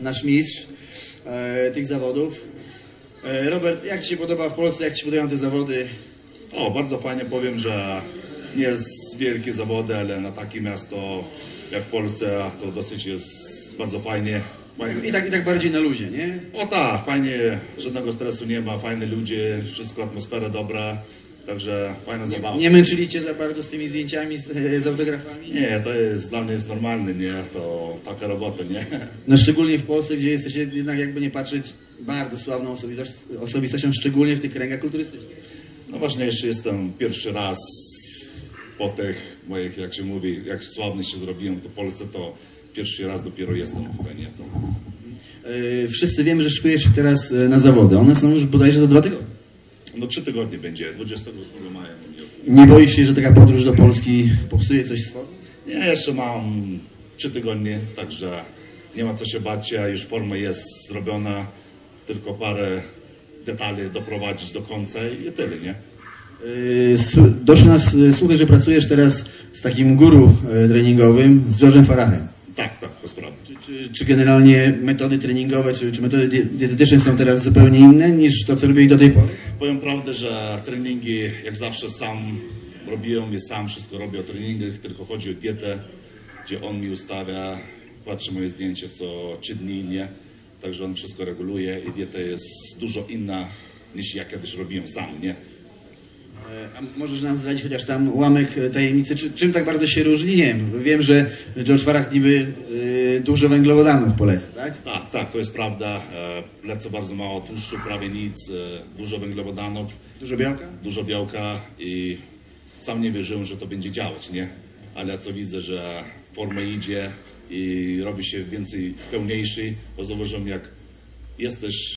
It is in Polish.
nasz mistrz e, tych zawodów. E, Robert, jak Ci się podoba w Polsce, jak Ci się podobają te zawody? O, bardzo fajnie powiem, że nie jest wielkie zawody, ale na takie miasto jak w Polsce to dosyć jest bardzo fajnie. fajnie. I tak, I tak bardziej na luzie, nie? O tak, fajnie, żadnego stresu nie ma, fajne ludzie, wszystko, atmosfera dobra, także fajna zabawa. Nie męczyli Cię za bardzo z tymi zdjęciami, z, e, z autografami? Nie, to jest dla mnie jest normalne, nie? To taka robota, nie? No szczególnie w Polsce, gdzie jesteś jednak jakby nie patrzeć bardzo sławną osobistość, osobistością, szczególnie w tych kręgach kulturystycznych. No właśnie, jeszcze jestem pierwszy raz po tych moich, jak się mówi, jak sławny się zrobiłem to Polsce, to pierwszy raz dopiero jestem tutaj, nie? To... E, Wszyscy wiemy, że szykujesz się teraz e, na zawody. One są już bodajże za dwa tygodnie. No trzy tygodnie będzie, 28 maja. Nie boisz się, że taka podróż do Polski popsuje coś swojego? Nie, jeszcze mam trzy tygodnie, także nie ma co się bać, a już forma jest zrobiona, tylko parę detali doprowadzić do końca i tyle, nie? Yy, Doszło nas yy, słuchy, że pracujesz teraz z takim guru yy, treningowym, z George'em Farahem. Tak, tak, to prawda. Czy, czy, czy generalnie metody treningowe, czy, czy metody die- dietetyczne są teraz zupełnie inne niż to, co robili do tej pory? Powiem prawdę, że treningi jak zawsze sam robiłem i sam wszystko robię o treningach, tylko chodzi o dietę, gdzie on mi ustawia, patrzy moje zdjęcie co trzy dni, nie? Także on wszystko reguluje i dieta jest dużo inna niż ja kiedyś robiłem sam, nie? E, A możesz nam zdradzić chociaż tam ułamek e, tajemnicy, czy, czym tak bardzo się różni? Nie wiem, wiem, że George Farah niby yy, dużo węglowodanów poleca, tak? Tak, tak, to jest prawda. E, Lecę bardzo mało tłuszczu, prawie nic, e, dużo węglowodanów, Dużo białka? dużo białka i sam nie wierzyłem, że to będzie działać, nie? Ale co widzę, że forma idzie i robi się więcej pełniejszy, bo zauważyłem jak jesteś